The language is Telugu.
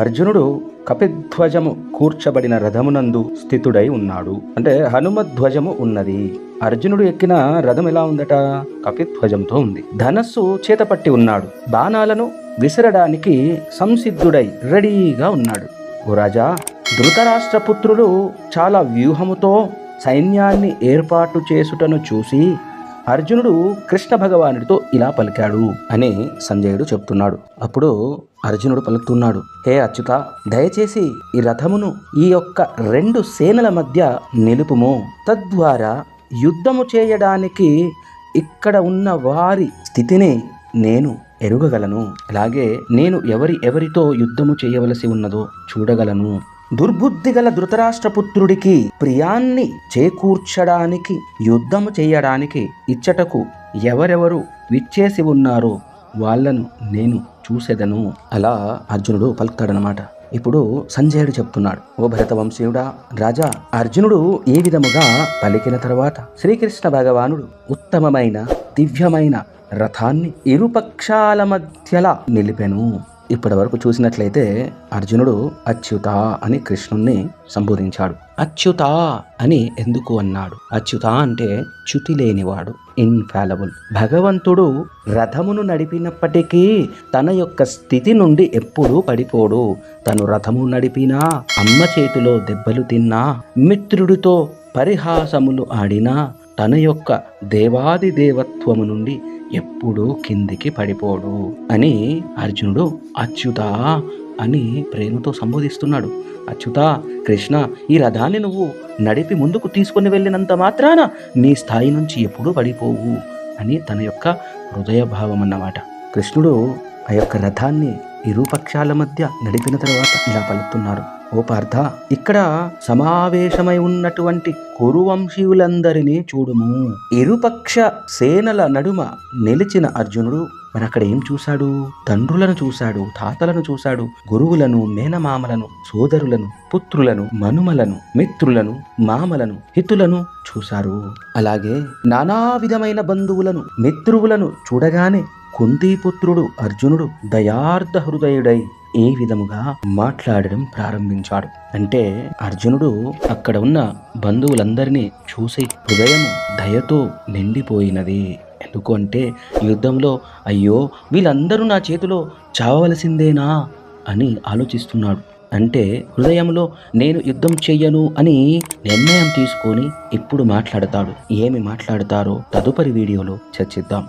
అర్జునుడు కపిధ్వజము కూర్చబడిన రథమునందు స్థితుడై ఉన్నాడు. అంటే హనుమధ్వజము ఉన్నది. అర్జునుడు ఎక్కిన రథం ఎలా ఉందట? కపిధ్వజంతో ఉంది. ధనస్సు చేతపట్టి ఉన్నాడు. బాణాలను విసరడానికి సంసిద్ధుడై రెడీగా ఉన్నాడు. ఓ రాజా ధృతరాష్ట్రపుత్రుడు చాలా వ్యూహముతో సైన్యాన్ని ఏర్పాటు చేసుటను చూసి అర్జునుడు కృష్ణ భగవానుడితో ఇలా పలికాడు అని సంజయుడు చెప్తున్నాడు. అప్పుడు అర్జునుడు పలుకుతున్నాడు. హే అచ్యుత దయచేసి ఈ రథమును ఈ యొక్క రెండు సేనల మధ్య నిలుపుము. తద్వారా యుద్ధము చేయడానికి ఇక్కడ ఉన్న వారి స్థితిని నేను ఎరుగగలను. అలాగే నేను ఎవరి ఎవరితో యుద్ధము చేయవలసి ఉన్నదో చూడగలను. దుర్బుద్ధి గల ధృతరాష్ట్రపుత్రుడికి ప్రియాన్ని చేకూర్చడానికి యుద్ధము చేయడానికి ఇచ్చటకు ఎవరెవరు విచ్చేసి ఉన్నారో వాళ్ళను నేను చూసేదను. అలా అర్జునుడు పలుకుతాడనమాట ఇప్పుడు సంజయుడు చెప్తున్నాడు ఓ భరతవంశీయుడా రాజా అర్జునుడు ఈ విధముగా పలికిన తర్వాత శ్రీకృష్ణ భగవానుడు ఉత్తమమైన దివ్యమైన రథాన్ని ఇరుపక్షాల మధ్యలా నిలిపెను. ఇప్పటి వరకు చూసినట్లయితే అర్జునుడు అచ్యుత అని కృష్ణుణ్ణి సంబోధించాడు. అచ్యుత అని ఎందుకు అన్నాడు? అచ్యుత అంటే చ్యుతి లేనివాడు ఇన్ఫాలబుల్ భగవంతుడు రథమును నడిపినప్పటికీ తన యొక్క స్థితి నుండి ఎప్పుడూ పడిపోడు. తను రథము నడిపినా అమ్మ చేతిలో దెబ్బలు తిన్నా మిత్రుడితో పరిహాసములు ఆడినా తన యొక్క దేవాది దేవత్వము నుండి ఎప్పుడూ కిందికి పడిపోడు అని అర్జునుడు అచ్యుత అని ప్రేమతో సంబోధిస్తున్నాడు. అచ్యుత కృష్ణ ఈ రథాన్ని నువ్వు నడిపి ముందుకు తీసుకుని వెళ్ళినంత మాత్రాన నీ స్థాయి నుంచి ఎప్పుడూ పడిపోవు అని తన యొక్క హృదయ భావం అన్నమాట. కృష్ణుడు ఆ యొక్క రథాన్ని ఇరుపక్షాల మధ్య నడిపిన తర్వాత ఇలా పలుకుతున్నారు. ఓ పార్థ ఇక్కడ సమావేశమై ఉన్నటువంటి కురువంశీయులందరినీ చూడుము. ఇరుపక్ష సేనల నడుమ నిలిచిన అర్జునుడు మరి అక్కడ ఏం చూశాడు? తండ్రులను చూశాడు తాతలను చూశాడు గురువులను మేనమామలను సోదరులను పుత్రులను మనుమలను మిత్రులను మామలను హితులను చూశారు. అలాగే నానా విధమైన బంధువులను మిత్రువులను చూడగానే కుంతీపుత్రుడు అర్జునుడు దయార్థ హృదయుడై ఈ విధముగా మాట్లాడడం ప్రారంభించాడు. అంటే అర్జునుడు అక్కడ ఉన్న బంధువులందరినీ చూసి హృదయం దయతో నిండిపోయినది. ఎందుకు అంటే యుద్ధంలో అయ్యో వీళ్ళందరూ నా చేతిలో చావవలసిందేనా? అని ఆలోచిస్తున్నాడు. అంటే హృదయంలో నేను యుద్ధం చెయ్యను అని నిర్ణయం తీసుకొని ఇప్పుడు మాట్లాడతాడు. ఏమి మాట్లాడతారో తదుపరి వీడియోలో చర్చిద్దాం.